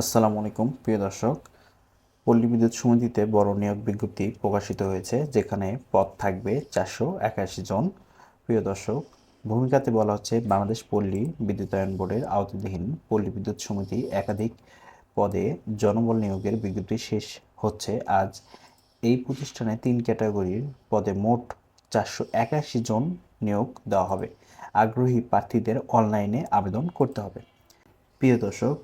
আসসালামু আলাইকুম, প্রিয় দর্শক। পল্লী বিদ্যুৎ সমিতিতে বড় নিয়োগ বিজ্ঞপ্তি প্রকাশিত হয়েছে, যেখানে পদ থাকবে চারশো একাশি জন। প্রিয় দর্শক, ভূমিকাতে বলা হচ্ছে বাংলাদেশ পল্লী বিদ্যুতায়ন বোর্ডের আওতাধীন পল্লী বিদ্যুৎ সমিতি একাধিক পদে জনবল নিয়োগের বিজ্ঞপ্তি শেষ হচ্ছে। আজ এই প্রতিষ্ঠানে তিন ক্যাটাগরির পদে মোট চারশো একাশি জন নিয়োগ দেওয়া হবে। আগ্রহী প্রার্থীদের অনলাইনে আবেদন করতে হবে। প্রিয় দর্শক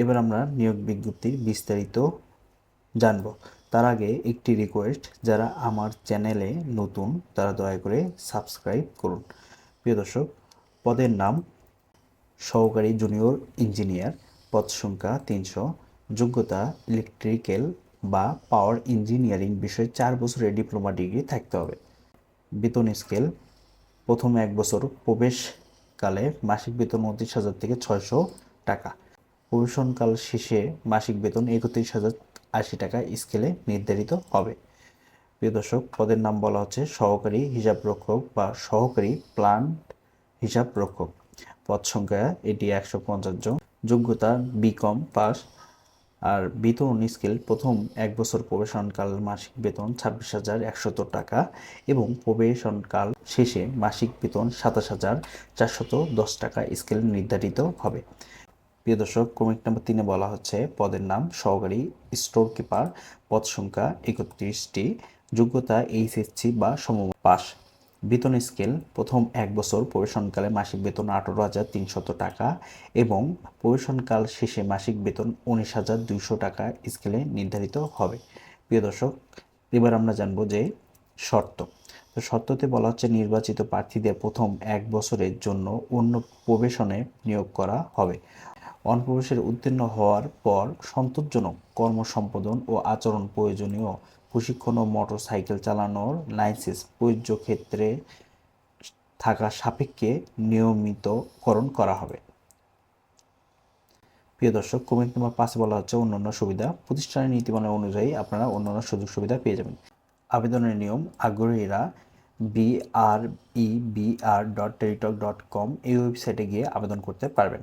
এবার আমরা নিয়োগ বিজ্ঞপ্তির বিস্তারিত জানব। তার আগে একটি রিকোয়েস্ট যারা আমার চ্যানেলে নতুন, তারা দয়া করে সাবস্ক্রাইব করুন। প্রিয় দর্শক, পদের নাম সহকারী জুনিয়র ইঞ্জিনিয়ার পদ সংখ্যা তিনশো, যোগ্যতা ইলেকট্রিক্যাল বা পাওয়ার ইঞ্জিনিয়ারিং বিষয়ে চার বছরের ডিপ্লোমা ডিগ্রি থাকতে হবে। বেতন স্কেল প্রথম এক বছর প্রবেশকালে মাসিক বেতন উনত্রিশ হাজার থেকে ছয়শো টাকা। প্রবেশনকাল শেষে মাসিক বেতন একত্রিশ হাজার আশি টাকা স্কেলে নির্ধারিত হবে। প্রিয় দর্শক, পদের নাম বলা হচ্ছে সহকারী হিসাব রক্ষক বা সহকারী প্লান্ট হিসাব রক্ষক। পদ সংখ্যা এটি একশো পঞ্চাশ জন। যোগ্যতা বিকম পাস। আর বেতন স্কেল প্রথম এক বছর প্রবেশনকাল মাসিক বেতন ছাব্বিশ হাজার একশত টাকা এবং প্রবেশনকাল শেষে মাসিক বেতন সাতাশ হাজার চারশত দশ টাকা স্কেল নির্ধারিত হবে। প্রিয় দর্শক, ক্রমিক নাম্বার তিনে বলা হচ্ছে পদের নাম, সহকারী স্টোর কিপার পদ সংখ্যা একত্রিশটি, যোগ্যতা এইচএসসি বা সম পাস। বেতন স্কেল, প্রথম এক বছর প্রবেশনকালে মাসিক বেতন আঠারো হাজার তিনশত টাকা এবং প্রবেশনকাল শেষে মাসিক বেতন উনিশ হাজার দুইশো টাকা স্কেলে নির্ধারিত হবে। প্রিয় দর্শক, এবার আমরা জানব যে শর্ত। তো শর্ততে বলা হচ্ছে নির্বাচিত প্রার্থীদের প্রথম এক বছরের জন্য অন্য প্রবেশনে নিয়োগ করা হবে। অনপ্রবেশের উত্তীর্ণ হওয়ার পর সন্তোষজনক কর্মসম্পাদন ও আচরণ প্রয়োজনীয় প্রশিক্ষণ ও মোটর সাইকেল চালানোর লাইসেন্স প্রযোজ্য ক্ষেত্রে থাকা সাপেক্ষে নিয়মিতকরণ করা হবে। প্রিয় দর্শক কমেন্ট নাম্বার পাঁচে বলা হচ্ছে অন্যান্য সুবিধা। প্রতিষ্ঠানের নীতিমালা অনুযায়ী আপনারা অন্যান্য সুযোগ সুবিধা পেয়ে যাবেন। আবেদনের নিয়ম আগ্রহীরা BR E BR dot Teletalk dot com এই ওয়েবসাইটে গিয়ে আবেদন করতে পারবেন।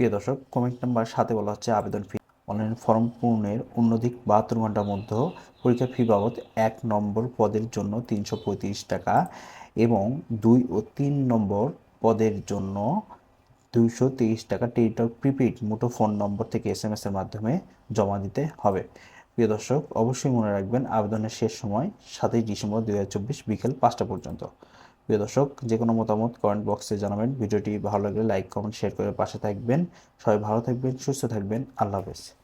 প্রিয় দর্শক কমেন্ট নাম্বার সাথে বলা হচ্ছে আবেদন ফি অনলাইন ফর্ম পূরণের অন্যধিক বাহাত্তর ঘণ্টার মধ্যে পরীক্ষা ফি বাবদ এক নম্বর পদের জন্য তিনশো পঁয়ত্রিশ টাকা এবং দুই ও তিন নম্বর পদের জন্য দুইশো তেইশ টাকা টেলিটক প্রিপেড মুঠো ফোন নম্বর থেকে এস এম এর মাধ্যমে জমা দিতে হবে। প্রিয় দর্শক, অবশ্যই মনে রাখবেন, আবেদনের শেষ সময় সাতই ডিসেম্বর দুই হাজার চব্বিশ বিকেল পাঁচটা পর্যন্ত। প্রিয় দর্শক যে কোনো মতামত কমেন্ট বক্সে জানাবেন। ভিডিওটি ভালো লাগলে লাইক কমেন্ট শেয়ার করে পাশে থাকবেন। সবাই ভালো থাকবেন, সুস্থ থাকবেন। আল্লাহ হাফেজ।